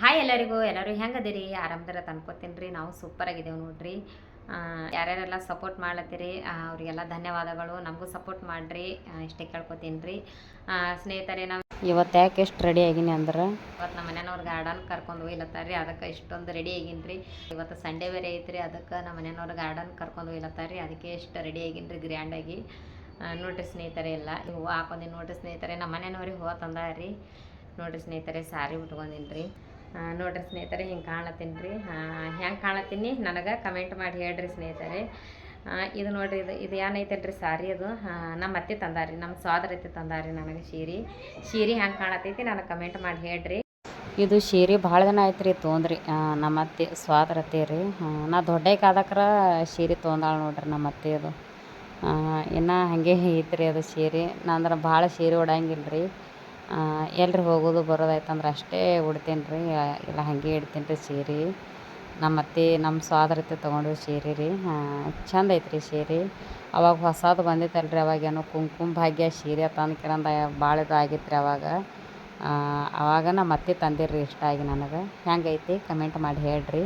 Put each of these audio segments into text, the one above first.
Hi ಎಲ್ಲರಿಗೂ ಎಲ್ಲರೂ ಹೆಂಗದಿರಿ? ಆರಾಮದಾರ ತಂದ್ಕೊತೀನಿ ರೀ ನಾವು ಸೂಪರ್ ಆಗಿದ್ದೇವೆ ನೋಡ್ರಿ ಯಾರ್ಯಾರೆಲ್ಲ ಸಪೋರ್ಟ್ ಮಾಡ್ಲತ್ತೀರಿ ಅವರಿಗೆಲ್ಲ ಧನ್ಯವಾದಗಳು. ನಮಗೂ ಸಪೋರ್ಟ್ ಮಾಡಿರಿ ಇಷ್ಟೇ ಕೇಳ್ಕೊತೀನಿ ರೀ ಸ್ನೇಹಿತರೆ ನಾವು ಇವತ್ತು ಯಾಕೆ ಎಷ್ಟು ರೆಡಿ ಆಗೀನಿ ಅಂದ್ರೆ? ಇವತ್ತು ನಮ್ಮ ಮನೆಯವ್ರು ಗಾರ್ಡನ್ ಕರ್ಕೊಂಡು ಹೋಗ್ಲತ್ತಾರ ರೀ ಅದಕ್ಕೆ ಇಷ್ಟೊಂದು ರೆಡಿ ಆಗಿನಿ ರೀ ಇವತ್ತು ಸಂಡೇ ಬೇರೆ ಐತ್ರಿ ಅದಕ್ಕೆ ನಮ್ಮ ಮನೆಯವ್ರ ಗಾರ್ಡನ್ ಕರ್ಕೊಂಡು ಹೋಗ್ಲತ್ತಾರ ರೀ ಅದಕ್ಕೆ ಎಷ್ಟು ರೆಡಿ ಆಗಿನಿ ರೀ ಗ್ರ್ಯಾಂಡಾಗಿ ನೋಡ್ರಿ ಸ್ನೇಹಿತರೆ ಎಲ್ಲ ಹೂವು ಹಾಕೊಂಡಿ ನೋಡ್ರಿ ಸ್ನೇಹಿತರೆ ನಮ್ಮ ಮನೆಯವ್ರಿಗೆ ಹೂವು ತಂದಾರ ರೀ ನೋಡ್ರಿ ಸ್ನೇಹಿತರೆ ಸಾರಿ ಉಟ್ಕೊಂಡಿನಿ ರೀ ನೋಡ್ರಿ ಸ್ನೇಹಿತರೆ, ಹಿಂಗೆ ಕಾಣತ್ತೀನಿ ರೀ ಹೆಂಗೆ ಕಾಣತ್ತೀನಿ? ನನಗೆ ಕಮೆಂಟ್ ಮಾಡಿ ಹೇಳ್ರಿ ಸ್ನೇಹಿತರೆ. ಇದು ನೋಡ್ರಿ, ಇದು ಇದು ಏನೈತಲ್ರಿ ಸಾರಿ ಅದು? ನಮ್ಮ ಅತ್ತೆ ತಂದಾರಿ ನಮ್ಮ ಸೋದರ ಅತ್ತೆ ತಂದಾರಿ ನನಗೆ ಸೀರೆ ಸೀರೆ ಹೆಂಗೆ ಕಾಣತೈತಿ ನನಗೆ ಕಮೆಂಟ್ ಮಾಡಿ ಹೇಳ್ರಿ. ಇದು ಸೀರೆ ಭಾಳ ದಿನ ಆಯ್ತು ರೀ ತೊಗೊಂಡ್ರಿ ನಮ್ಮ ಅತ್ತೆ ಸ್ವಾದರತ್ತೆ ರೀ. ನಾ ದೊಡ್ಡಕ್ಕಾದಕ್ರ ಸೀರೆ ತೊಗೊಂಡಾಳ ನೋಡ್ರಿ ನಮ್ಮ ಅತ್ತೆ ಅದು. ಇನ್ನು ಹಾಗೆ ಐತ್ರಿ ಅದು ಸೀರೆ ನಾ ಅಂದ್ರೆ ಭಾಳ ಸೀರೆ ಉಡಂಗಿಲ್ಲ ರೀ ಎಲ್ರಿ ಹೋಗೋದು ಬರೋದಾಯ್ತಂದ್ರೆ ಅಷ್ಟೇ ಉಡ್ತೀನಿ ರೀ. ಇಲ್ಲ ಹಾಗೆ ಇಡ್ತೀನಿ ರೀ ಸೀರೆ. ನಮ್ಮ ಅತ್ತೆ, ನಮ್ಮ ಸೋದರತ್ತೆ ತೊಗೊಂಡು ಸೀರೆ ರೀ. ಚಂದ ರೀ ಸೀರೆ. ಅವಾಗ ಹೊಸದು ಬಂದಿತ್ತಲ್ಲ ರೀ ಅವಾಗೇನೋ ಕುಂಕುಮ ಭಾಗ್ಯ ಸೀರೆ ತಂದ್ಕಿರಂದ ಭಾಳ ಇದು ಆಗಿತ್ತು ರೀ ಅವಾಗ. ಅವಾಗ ನಮ್ಮ ಅತ್ತೆ ತಂದಿರ್ರಿ ಇಷ್ಟ ಆಗಿ ನನಗೆ. ಹೆಂಗೈತಿ ಕಮೆಂಟ್ ಮಾಡಿ ಹೇಳ್ರಿ.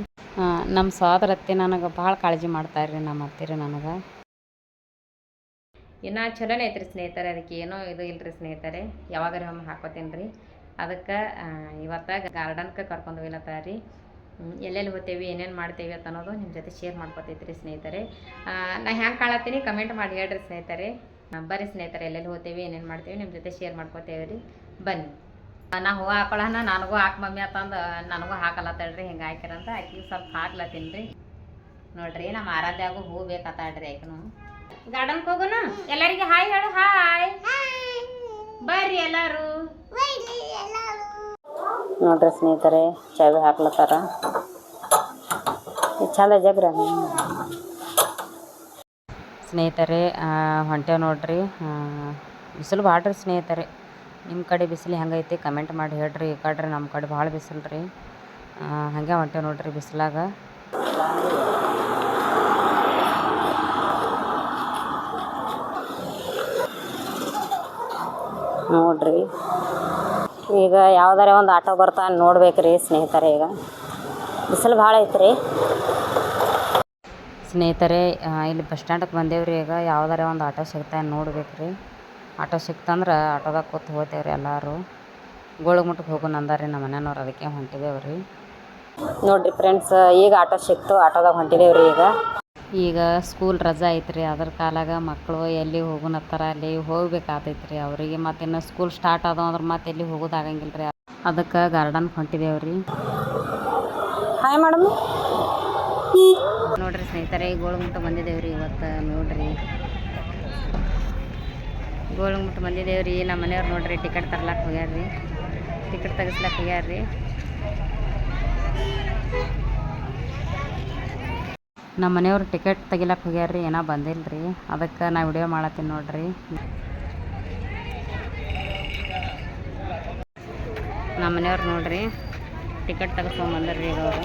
ನಮ್ಮ ಸೋದರ ಅತ್ತೆ ನನಗೆ ಭಾಳ ಕಾಳಜಿ ಮಾಡ್ತಾರೆ ರೀ ನಮ್ಮ ಅತ್ತೆ ರೀ ನನಗೆ. ಇನ್ನು ಚಲೋನೇ ಐತ್ರಿ ಸ್ನೇಹಿತರೆ, ಅದಕ್ಕೆ ಏನೋ ಇದು ಇಲ್ರಿ ಸ್ನೇಹಿತರೆ, ಯಾವಾಗಾರ ಒಮ್ಮೆ ಹಾಕೋತೀನಿ ರೀ. ಅದಕ್ಕೆ ಇವತ್ತು ಗಾರ್ಡನ್ಗೆ ಕರ್ಕೊಂಡು ಹೋಗ್ಲತ್ತ ರೀ ಎಲ್ಲೆಲ್ಲಿ ಹೋಗ್ತೇವೆ, ಏನೇನು ಮಾಡ್ತೇವೆ ಅಂತ ಅನ್ನೋದು ನಿಮ್ಮ ಜೊತೆ ಶೇರ್ ಮಾಡ್ಕೊತೈತ್ರಿ ಸ್ನೇಹಿತರೆ. ನಾ ಹೆಂಗೆ ಕಾಣತ್ತೀನಿ ಕಮೆಂಟ್ ಮಾಡಿ ಹೇಳ್ರಿ ಸ್ನೇಹಿತರೆ. ಬರ್ರಿ ಸ್ನೇಹಿತರೆ, ಎಲ್ಲೆಲ್ಲಿ ಹೋಗ್ತೇವೆ, ಏನೇನು ಮಾಡ್ತೇವೆ ನಿಮ್ಮ ಜೊತೆ ಶೇರ್ ಮಾಡ್ಕೋತೇವೆ ರೀ. ಬನ್ನಿ. ನಾ ಹೂವು ಹಾಕೊಳ್ಳೋಣ ನನಗೂ ಹಾಕಿ ಮಮ್ಮಿ ಅಂತಂದು, ನನಗೂ ಹಾಕಲತ್ತಳ್ರಿ, ಹಿಂಗೆ ಹಾಕಿರಂತ ಆಕೆ ಸ್ವಲ್ಪ ಹಾಕ್ಲತ್ತೀನಿ ರೀ. ನೋಡ್ರಿ ನಮ್ಮ ಆರಾಧ್ಯಾಗೂ ಹೂ ಬೇಕಾತಾಳ್ರಿ ಆಕಿನು ಗಾರ್ಡನ್ಗೆ ಹೋಗೋಣ? ಎಲ್ಲರಿಗೆ ಹಾಯ್ ಹೇಳು ಹಾಯ್. ಬರ್ರಿ ಎಲ್ಲರೂ. ನೋಡ್ರಿ ಸ್ನೇಹಿತರೆ ಚಾವಿ ಹಾಕ್ಲತ್ತಾರ. ಚಂದ ಜಗ್ರ ಸ್ನೇಹಿತರೆ ಹೊಂಟೆ ನೋಡ್ರಿ. ಬಿಸಿಲು ಬಾಡ್ರಿ ರೀ ಸ್ನೇಹಿತರೆ. ನಿಮ್ಮ ಕಡೆ ಬಿಸಿಲು ಹೆಂಗೈತಿ ಕಮೆಂಟ್ ಮಾಡಿ ಹೇಳ್ರಿ. ಈ ಕಡೆ ನಮ್ಮ ಕಡೆ ಭಾಳ ಬಿಸಿಲು ರೀ ಹಾಗೆ ಹೊಂಟೇವ್ ನೋಡ್ರಿ ಬಿಸಿಲಾಗ. ನೋಡ್ರಿ. ಈಗ ಯಾವ್ದಾರ ಒಂದು ಆಟೋ ಬರ್ತಾ ನೋಡ್ಬೇಕ್ರಿ ಸ್ನೇಹಿತರೆ ಈಗ. ಬಿಸಿಲು ಭಾಳ ಐತ್ರಿ. ಸ್ನೇಹಿತರೆ ಇಲ್ಲಿ ಬಸ್ ಸ್ಟ್ಯಾಂಡಕ್ಕೆ ಬಂದೇವ್ರಿ ಈಗ. ಯಾವ್ದಾರ ಒಂದು ಆಟೋ ಸಿಗ್ತಾನೆ ನೋಡ್ಬೇಕು ರೀ ಆಟೋ ಸಿಕ್ತಂದ್ರೆ ಆಟೋದಾಗ ಕೂತ್ ಹೋಗ್ತೇವ್ರಿ ಎಲ್ಲರೂ. ಗೋಳಗುಮಟಕ್ಕೆ ಹೋಗೋಣ ಅಂದಾರಿ ನಮ್ಮ ಮನೆಯವ್ರು ಅದಕ್ಕೆ ಹೊಂಟಿದೇವ್ರಿ. ನೋಡಿರಿ ಫ್ರೆಂಡ್ಸ್ ಈಗ ಆಟೋ ಸಿಕ್ತು ಆಟೋದಾಗ ಹೊಂಟಿದೇವ್ರಿ ಈಗ. ಈಗ ಸ್ಕೂಲ್ ರಜಾ ಐತ್ರಿ ಅದ್ರ ಕಾಲಾಗ ಮಕ್ಕಳು ಎಲ್ಲಿ ಹೋಗುನತ್ತಾರ ಅಲ್ಲಿ ಹೋಗ್ಬೇಕಾತೈತ್ರಿ ಅವರಿಗೆ. ಮತ್ತೆ ಇನ್ನು ಸ್ಕೂಲ್ ಸ್ಟಾರ್ಟ್ ಆದವು ಅಂದ್ರೆ ಮತ್ತೆ ಎಲ್ಲಿ ಹೋಗೋದಾಗಂಗಿಲ್ಲ ರೀ ಅದಕ್ಕೆ ಗಾರ್ಡನ್ ಹೊಂಟಿದ್ದೇವೆ ಹೊಂಟಿದೇವ್ರಿ. ಹಾಯ್ ಮೇಡಮ್ ನೋಡ್ರಿ ಸ್ನೇಹಿತರೆ ಗೋಳಗುಂಟ ಬಂದಿದ್ದೇವ್ರಿ ಇವತ್ತು ನೋಡ್ರಿ. ಗೋಳಗುಂಟ ಬಂದಿದ್ದೇವ್ರಿ ನಮ್ಮ ಮನೆಯವ್ರು ನೋಡ್ರಿ ಟಿಕೆಟ್ ತರ್ಲಾಕ್ ಹೋಗ್ಯಾರ್ರಿ. ಟಿಕೆಟ್ ತೆಗಿಸ್ಲಾಕ್ ಹೋಗ್ಯಾರ್ರಿ. ನಮ್ಮ ಮನೆಯವ್ರು ಟಿಕೆಟ್ ತೆಗಿಲಕ್ಕೆ ರೀ ಏನೋ ಬಂದಿಲ್ಲ ರೀ ಅದಕ್ಕೆ ನಾ ವಿಡಿಯೋ ಮಾಡತ್ತೀನಿ ನೋಡ್ರಿ. ನಮ್ಮ ಮನೆಯವ್ರು ನೋಡ್ರಿ ಟಿಕೆಟ್ ತೆಗೆಸ್ಕೊಂಬಂದ್ರಿ ಅವರು.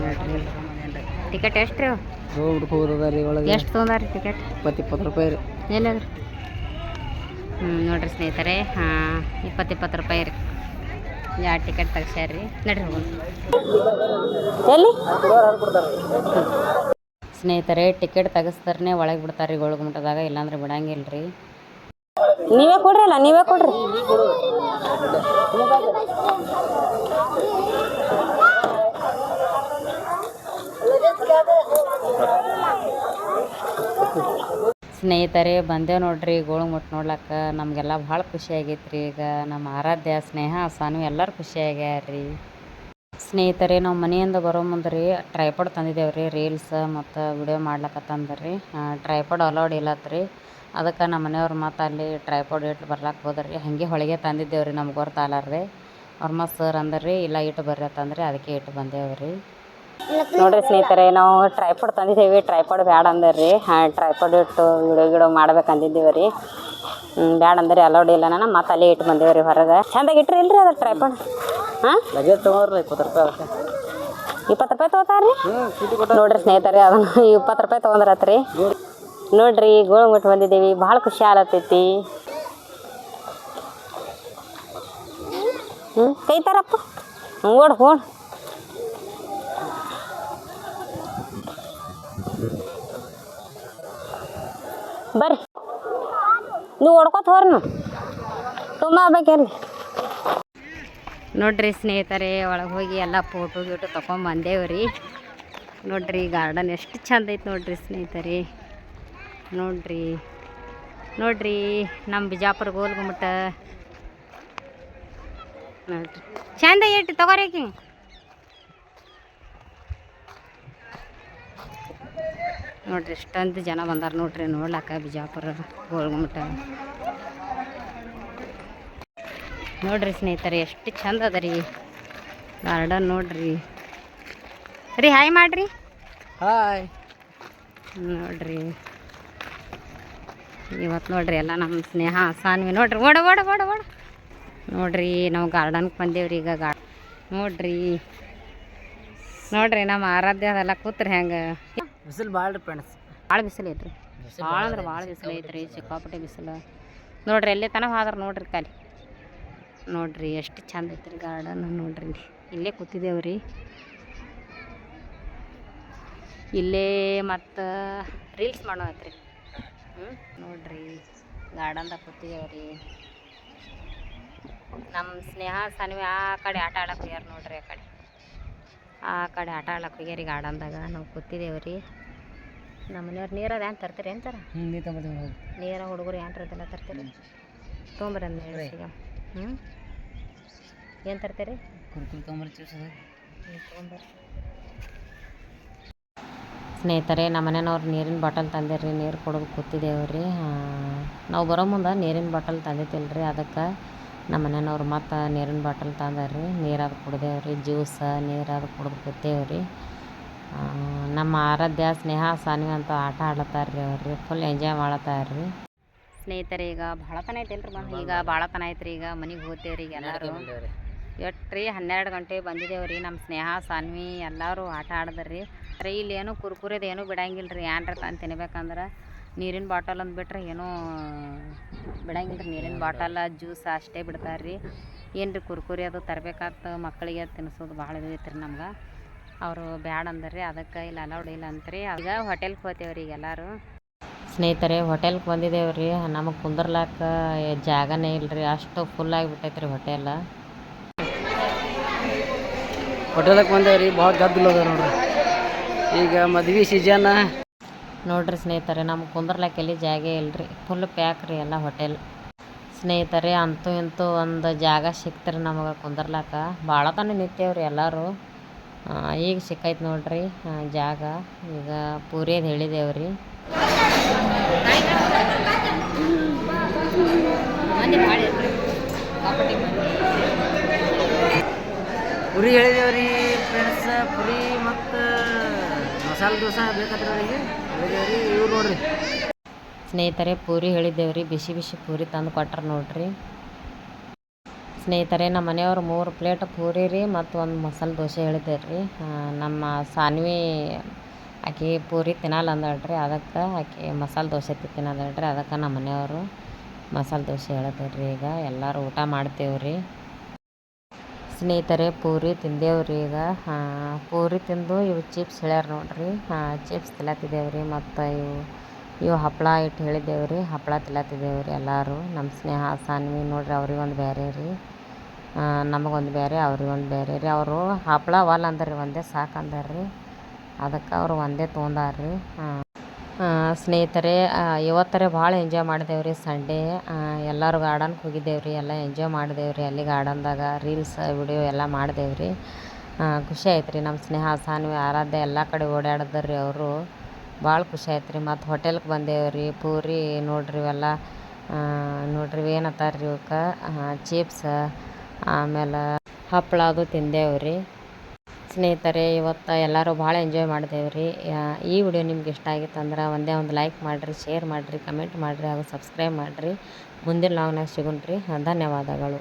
ನೋಡ್ರಿ. ಟಿಕೆಟ್ ಎಷ್ಟು ರೀ ರೀ ಎಷ್ಟು ತೊಗೊಂಡಾರಿ ಟಿಕೆಟ್ ಇಪ್ಪತ್ತು ಇಪ್ಪತ್ತು ರೂಪಾಯಿ ರೀ ಎಲ್ಲದ್ರಿ ಹ್ಞೂ ನೋಡ್ರಿ ಸ್ನೇಹಿತರೆ, ಹಾಂ ಇಪ್ಪತ್ತು ಇಪ್ಪತ್ತು ರೂಪಾಯಿ ರೀ. ಎರಡು ಟಿಕೆಟ್ ತೆಗ್ಸ್ಯಾರ್ರಿ? ನಡ್ರಿ ಎಲ್ಲಿ? ಸ್ನೇಹಿತರೆ ಟಿಕೆಟ್ ತೆಗಿಸ್ತಾರನೆ ಒಳಗೆ ಬಿಡ್ತಾರೆ ರೀ ಗೋಳಗುಮಟದಾಗ ಇಲ್ಲಾಂದ್ರೆ ಬಿಡಂಗಿಲ್ಲ ರೀ ನೀವೇ ಕೊಡ್ರಿ ಅಲ್ಲ ನೀವೇ ಕೊಡ್ರಿ. ಸ್ನೇಹಿತರೆ ಬಂದೇವು ನೋಡ್ರಿ ಗೋಳಗುಮಟ್ ನೋಡ್ಲಕ್ಕ. ನಮಗೆಲ್ಲ ಭಾಳ ಖುಷಿ ಆಗೈತೆ ರೀ ಈಗ. ನಮ್ಮ ಆರಾಧ್ಯ, ಸ್ನೇಹ ಸಾನು ಎಲ್ಲರೂ ಖುಷಿ ರೀ ಸ್ನೇಹಿತರೆ, ನಾವು ಮನೆಯಿಂದ ಬರೋ ಮುಂದೆ ರೀ ಟ್ರೈಪಾಡ್ ತಂದಿದ್ದೇವೆ ರೀ ರೀಲ್ಸ್ ಮತ್ತು ವಿಡಿಯೋ ಮಾಡ್ಲಕತ್ತಂದ್ರೆ. ರೀ ಟ್ರೈಪಾಡ್ ಅಲೌಡ್ ಇಲ್ಲತ್ರಿ. ಅದಕ್ಕೆ ನಮ್ಮ ಮನೆಯವ್ರು ಮತ್ತು ಅಲ್ಲಿ ಟ್ರೈಪಾಡ್ ಇಟ್ಟು ಬರ್ಲಾಕ ಹೋದ್ರಿ. ಹಾಗೆ ಹೊಳಿಗೆ ತಂದಿದ್ದೇವೆ ರೀ ನಮ್ಗೆ ಗೊತ್ತಾಲಾರ್ರಿ ಅವ್ರ ಮತ್ತು ಸರ್ ಅಂದ್ರಿ, ಇಲ್ಲ ಇಟ್ಟು ಬರ್ರಿ ಅಂತಂದ್ರೆ, ಅದಕ್ಕೆ ಇಟ್ಟು ಬಂದೇವೆ ರೀ ನೋಡ್ರಿ ಸ್ನೇಹಿತರೆ ನಾವು ಟ್ರೈಪಾಡ್ ತಂದಿದ್ದೀವಿ. ಟ್ರೈಪಾಡ್ ಬ್ಯಾಡ ಅಂದ್ರಿ. ಹಾಂ ಟ್ರೈಪಾಡ್ ಇಟ್ಟು ವಿಡಿಯೋ ಗಿಡೋ ಮಾಡ್ಬೇಕಂದಿದ್ದೀವಿ ರೀ ಬ್ಯಾಡ ಅಂದ್ರೆ ಅಲೌಡ್ ಇಲ್ಲ ನಾನು. ಮತ್ತೆ ಅಲ್ಲೇ ಇಟ್ಟು ಬಂದೇವೆ ರೀ ಹೊರಗೆ. ಚಂದಾಗಿ ಇಟ್ರಿ ಇಲ್ರಿ ಅದು ಟ್ರೈಪಾಡ್ ಹಾಂ? ಇಪ್ಪತ್ತು ರೂಪಾಯಿ ಇಪ್ಪತ್ತು ರೂಪಾಯಿ ತೊಗೋತಾರ್ರಿ? ನೋಡ್ರಿ ಸ್ನೇಹಿತರೆ ಅದನ್ನು ಇಪ್ಪತ್ತು ರೂಪಾಯಿ ತೊಗೊಂಡ್ರತ್ರಿ. ನೋಡ್ರಿ ಗೋಳಗುಟ್ಟು ಬಂದಿದ್ದೀವಿ. ಭಾಳ ಖುಷಿ ಆಲತ್ತೈತಿ ಹ್ಞೂ ಕೈತಾರಪ್ಪ. ಹ್ಞೂ ಓಡ್ ಓಡ್. ಬರ್ರಿ. ನೀವು ಹೊಡ್ಕೋತ ಹೋರ್ ನೀವು. ತುಂಬ ಆಗ್ಬೇಕೇನು ನೋಡ್ರಿ ಸ್ನೇಹಿತರೆ, ಒಳಗೆ ಹೋಗಿ ಎಲ್ಲ ಫೋಟೋ ಗೀಟು ತೊಗೊಂಬಂದೇವ್ರಿ ನೋಡ್ರಿ ಗಾರ್ಡನ್ ಎಷ್ಟು ಚಂದ ಐತೆ ನೋಡ್ರಿ ಸ್ನೇಹಿತರೆ. ನೋಡ್ರಿ ನೋಡ್ರಿ ನಮ್ಮ ಬಿಜಾಪುರ ಗೋಲ್ಗುಮಟ ನೋಡ್ರಿ. ಚಂದ ಐತಿ ತಗೋರೇಕಿ ನೋಡ್ರಿ ಎಷ್ಟೊಂದು ಜನ ಬಂದಾರ ನೋಡ್ರಿ ನೋಡ್ಲಾಕ ಬಿಜಾಪುರ ಗೋಲ್ಗುಮಟ ನೋಡ್ರಿ ಸ್ನೇಹಿತರೆ ಎಷ್ಟು ಚಂದ ಅದರಿ ರೀ. ಗಾರ್ಡನ್ ನೋಡ್ರಿ. ರೀ ಹಾಯ್ ಮಾಡ್ರಿ. ಹಾಯ್. ನೋಡ್ರಿ. ಇವತ್ತು ನೋಡ್ರಿ ಎಲ್ಲ ನಮ್ಮ ಸ್ನೇಹ ಸಾನ್ವಿ. ನೋಡ್ರಿ ಓಡ ಓಡ ಓಡ ಓಡ. ನೋಡ್ರಿ ನಾವು ಗಾರ್ಡನ್ಗೆ ಬಂದೇವ್ರಿ ಈಗ ಗಾ ನೋಡ್ರಿ. ನೋಡ್ರಿ ನಮ್ಮ ಆರಾಧ್ಯ ಅದೆಲ್ಲ ಕೂತ್ರಿ ಹೆಂಗೆ? ಬಿಸಿಲು ಭಾಳ ಫ್ರೆಂಡ್ಸ್ ಭಾಳ ಬಿಸಿಲು ಐತ್ರಿ. ಭಾಳ ಅಂದ್ರೆ ಭಾಳ ಬಿಸಿಲು ಐತ್ರಿ ಸಿಕ್ಕಾಪಟ್ಟೆ ಬಿಸಿಲು ನೋಡ್ರಿ ಎಲ್ಲಿ ತನಕ ಹೋದ್ರೆ ನೋಡ್ರಿ ಖಾಲಿ. ನೋಡ್ರಿ ಎಷ್ಟು ಚಂದ ಐತ್ರಿ ಗಾರ್ಡನ್ ನೋಡ್ರಿ ಇಲ್ಲೇ. ಕೂತಿದ್ದೇವ್ರಿ ಇಲ್ಲೇ ಮತ್ತು ರೀಲ್ಸ್ ಮಾಡೋ ಐತ್ರಿ ಹ್ಞೂ ನೋಡ್ರಿ ಗಾರ್ಡನ್ದಾಗ ಕೂತಿದ್ದೇವ್ರಿ ನಮ್ಮ ಸ್ನೇಹ ಸನ್ವಿ ಆ ಕಡೆ ಆಟ ಆಡಕ್ಕೆ ಯಾರು ನೋಡ್ರಿ ಆ ಕಡೆ. ಆ ಕಡೆ ಆಟ ಆಡಕ್ಕೆ ಹೋಗ್ಯಾರಿ ಗಾರ್ಡನ್ದಾಗ. ನಾವು ಕೂತಿದ್ದೇವ್ರಿ ನಮ್ಮ ಮನೆಯವ್ರು ನೀರು ಅದು ಏನು ತರ್ತೀರಿ ಏನು ಸರ ನೀರ ಹುಡುಗರು ಏನು ಅದೆಲ್ಲ ತರ್ತೀರಿ? ತೊಂಬರಿ ಅಂದ್ರೆ ಹೇಳಿ ಈಗ ಹ್ಞೂ ಏನು ತರ್ತೀರಿ? ಸ್ನೇಹಿತರೆ ನಮ್ಮ ಮನೆಯವ್ರು ನೀರಿನ ಬಾಟಲ್ ತಂದಿರಿ ನೀರು ಕೊಡೋದು ಕೂತಿದ್ದೇವ್ರಿ ನಾವು ಬರೋ ಮುಂದೆ ನೀರಿನ ಬಾಟಲ್ ತಂದಿತ್ತಿಲ್ಲ ರೀ ಅದಕ್ಕೆ ನಮ್ಮ ಮನೆಯವ್ರು ಮತ್ತು ನೀರಿನ ಬಾಟಲ್ ತಂದಾರ್ರಿ. ಕುಡ್ದೇವು ರೀ ಜ್ಯೂಸ ನೀರಾದ ಕುಡ್ದು ಕೂತೇವು ರೀ ನಮ್ಮ ಆರಾಧ್ಯ ಸ್ನೇಹ ಸಾನ್ವಿ ಅಂತ ಆಟ ಆಡ್ಲತ್ತಾರ್ರಿ ಅವ್ರಿ. ಫುಲ್ ಎಂಜಾಯ್ ಮಾಡತ್ತಾರ್ರಿ ಸ್ನೇಹಿತರೆ ಈಗ ಭಾಳ ತನ ರೀ ಬಂದು ಈಗ ಭಾಳ ತನ ಐತ್ರಿ ಈಗ ಮನೆಗೆ ಹೋಗ್ತೇವೆ ರೀ ಎಲ್ಲರೂ. ಎಟ್ರಿ ಹನ್ನೆರಡು ಗಂಟೆ ಬಂದಿದ್ದೇವ್ರಿ ನಮ್ಮ ಸ್ನೇಹ ಸಾನ್ವಿ ಎಲ್ಲರೂ ಆಟ ಆಡಿದ್ರಿ. ರೀ ಇಲ್ಲಿ ಏನು ಕುರ್ಕುರಿದು ಏನೂ ಬಿಡಂಗಿಲ್ಲ ರೀ ಏನ್ರ ತಂದು ತಿನ್ಬೇಕಂದ್ರೆ ನೀರಿನ ಬಾಟಲ್ ಅಂದ್ ಬಿಟ್ರೆ ಏನೂ ಬಿಡಂಗಿಲ್ಲ ರೀ ನೀರಿನ ಬಾಟಲ್ ಜ್ಯೂಸ್ ಅಷ್ಟೇ ಬಿಡ್ತಾರೆ ರೀ ಏನು ರೀ ಕುರ್ಕುರಿ ಅದು ತರಬೇಕಾಗ್ತ ಮಕ್ಕಳಿಗೆ ತಿನ್ನಿಸೋದು ಭಾಳ ಇದು ರೀ ನಮ್ಗೆ. ಅವರು ಬ್ಯಾಡ ರೀ ಅದಕ್ಕೆ ಇಲ್ಲಿ ಅಲೌಡ್ ಇಲ್ಲ ಅಂತ್ರಿ. ಈಗ ಹೋಟೆಲ್ಗೆ ಹೋಗ್ತೇವ್ರಿ ಈಗ ಎಲ್ಲರೂ. ಸ್ನೇಹಿತರೆ ಹೋಟೆಲ್ಗೆ ಬಂದಿದ್ದೇವೆ ರೀ ನಮಗೆ ಕುಂದರ್ಲಾಕ ಜಾಗನೇ ಇಲ್ರಿ. ಅಷ್ಟು ಫುಲ್ ಆಗಿಬಿಟ್ಟೈತೆ ರೀ ಹೋಟೆಲ್. ಹೋಟೆಲಕ್ಕೆ ಬಂದೇವ್ರಿ ಭಾಳ ಗದ್ದಲ ಅದ ನೋಡ್ರಿ. ಈಗ ಮದ್ವೆ ಸೀಸನ್ ನೋಡ್ರಿ ಸ್ನೇಹಿತರೆ ನಮ್ಗೆ ಕುಂದ್ರಲಕ್ಕೆ ಎಲ್ಲಿ ಜಾಗ ರೀ ಫುಲ್ ಪ್ಯಾಕ್ ರೀ ಎಲ್ಲ ಹೋಟೆಲ್ ಸ್ನೇಹಿತರೆ, ಅಂತೂ ಇಂತೂ ಒಂದು ಜಾಗ ಸಿಕ್ತ್ರಿ ನಮಗೆ ಕುಂದ್ರಲಾಕ. ಭಾಳ ತನ ನಿಂತೇವ್ರಿ ಎಲ್ಲರೂ. ಈಗ ಸಿಕ್ಕೈತೆ ನೋಡ್ರಿ ಜಾಗ. ಈಗ ಪೂರಿಯದು ಹೇಳಿದೇವ್ರಿ. ಪುರಿ ಹೇಳಿದೇವ್ರಿ ಫ್ರೆಂಡ್ಸ್ ಪುರಿ ಮತ್ತು ಮಸಾಲೆ ದೋಸೆ ಬೇಕಾದ್ರೆ ಅವರಿಗೆ. ಹೇಳಿದೇವ್ರಿ ಇವ್ರು ನೋಡ್ರಿ. ಸ್ನೇಹಿತರೆ, ಪೂರಿ ಹೇಳಿದ್ದೇವ್ರಿ. ಬಿಸಿ ಬಿಸಿ ಪೂರಿ ತಂದು ಕೊಟ್ರ ನೋಡ್ರಿ. ಸ್ನೇಹಿತರೆ, ನಮ್ಮ ಮನೆಯವ್ರು ಮೂರು ಪ್ಲೇಟ್ ಪೂರಿ ರೀ, ಮತ್ತು ಒಂದು ಮಸಾಲೆ ದೋಸೆ ಹೇಳಿದ್ದೇವೆ ರೀ ನಮ್ಮ ಸಾನ್ವಿ ಆಕೆ ಪೂರಿ ತಿನ್ನಲ್ಲ ಅಂದಳ್ರಿ ಅದಕ್ಕೆ ಆಕೆ ಮಸಾಲೆ ದೋಸೆ ತಿನ್ನೋದಳ್ರಿ ಅದಕ್ಕೆ ನಮ್ಮ ಮನೆಯವರು ಮಸಾಲೆ ದೋಸೆ ಹೇಳಿದ್ರಿ ಈಗ. ಎಲ್ಲರೂ ಊಟ ಮಾಡ್ತೇವ್ರಿ. ಸ್ನೇಹಿತರೆ, ಪೂರಿ ತಿಂದೇವ್ರಿ ಈಗ. ಪೂರಿ ತಿಂದು ಇವು ಚಿಪ್ಸ್ ಹೇಳ್ಯಾರ ನೋಡ್ರಿ. ಚಿಪ್ಸ್ ತಿನ್ನತ್ತಿದ್ದೇವ್ರಿ ಮತ್ತು ಇವು ಇವು ಹಪ್ಪಳ ಇಟ್ಟು ಹೇಳಿದ್ದೇವ್ರಿ. ಹಪ್ಪಳ ತಿನ್ನತ್ತಿದ್ದೇವ್ರಿ ಎಲ್ಲರೂ. ನಮ್ಮ ಸ್ನೇಹ ಸಾನ್ವಿ ನೋಡ್ರಿ ಅವ್ರಿಗೊಂದು ಬೇರೆ ರೀ. ನಮಗೊಂದು ಬೇರೆ ಅವ್ರಿಗೊಂದು ಬೇರೆ ರೀ. ಅವರು ಹಪ್ಪಳ ಒಲ್ಲ ಅಂದ್ರಿ ಒಂದೇ ಸಾಕು ಅಂದಾರ್ರಿ ಅದಕ್ಕೆ ಅವರು ಒಂದೇ ತೊಗೊಂಡಾರ್ರಿ ಸ್ನೇಹಿತರೆ ಇವತ್ತರೆ ಭಾಳ ಎಂಜಾಯ್ ಮಾಡಿದೇವ್ರಿ ಸಂಡೇ ಎಲ್ಲರೂ ಗಾರ್ಡನ್ಗೆ ಹೋಗಿದ್ದೇವ್ರಿ, ಎಲ್ಲ ಎಂಜಾಯ್ ಮಾಡಿದೇವ್ರಿ. ಅಲ್ಲಿ ಗಾರ್ಡನ್ದಾಗ ರೀಲ್ಸ್ ವಿಡಿಯೋ ಎಲ್ಲ ಮಾಡಿದೇವ್ರಿ. ಖುಷಿ ಆಯ್ತು ರೀ ನಮ್ಮ ಸ್ನೇಹ, ಸಾನ್ವಿ, ಆರಾಧ್ಯ ಎಲ್ಲ ಕಡೆ ಓಡಾಡಿದ್ರಿ ಅವರು. ಭಾಳ ಖುಷಿ ಆಯ್ತು ರೀ ಮತ್ತು ಹೋಟೆಲ್ಗೆ ಬಂದೇವ್ರಿ. ಪೂರಿ ನೋಡ್ರಿ ಇವೆಲ್ಲ. ನೋಡ್ರಿ ಏನತ್ತಾರ ಇವಕ್ಕೆ? ಚಿಪ್ಸ್ ಆಮೇಲೆ ಹಪ್ಪಳ ಅದು ತಿಂದೇವ್ರಿ. ಸ್ನೇಹಿತರೆ, ಇವತ್ತು ಎಲ್ಲರೂ ಭಾಳ ಎಂಜಾಯ್ ಮಾಡಿದೆವು ರೀ ಈ ವಿಡಿಯೋ ನಿಮ್ಗೆ ಇಷ್ಟ ಆಗಿತ್ತು ಅಂದ್ರೆ ಒಂದೇ ಒಂದು ಲೈಕ್ ಮಾಡಿರಿ ಶೇರ್ ಮಾಡಿರಿ ಕಮೆಂಟ್ ಮಾಡಿರಿ ಹಾಗೂ ಸಬ್ಸ್ಕ್ರೈಬ್ ಮಾಡಿರಿ. ಮುಂದಿನ ಲಾಂಗ್ನಾಗ ಸಿಗೋಣ ರೀ ಧನ್ಯವಾದಗಳು.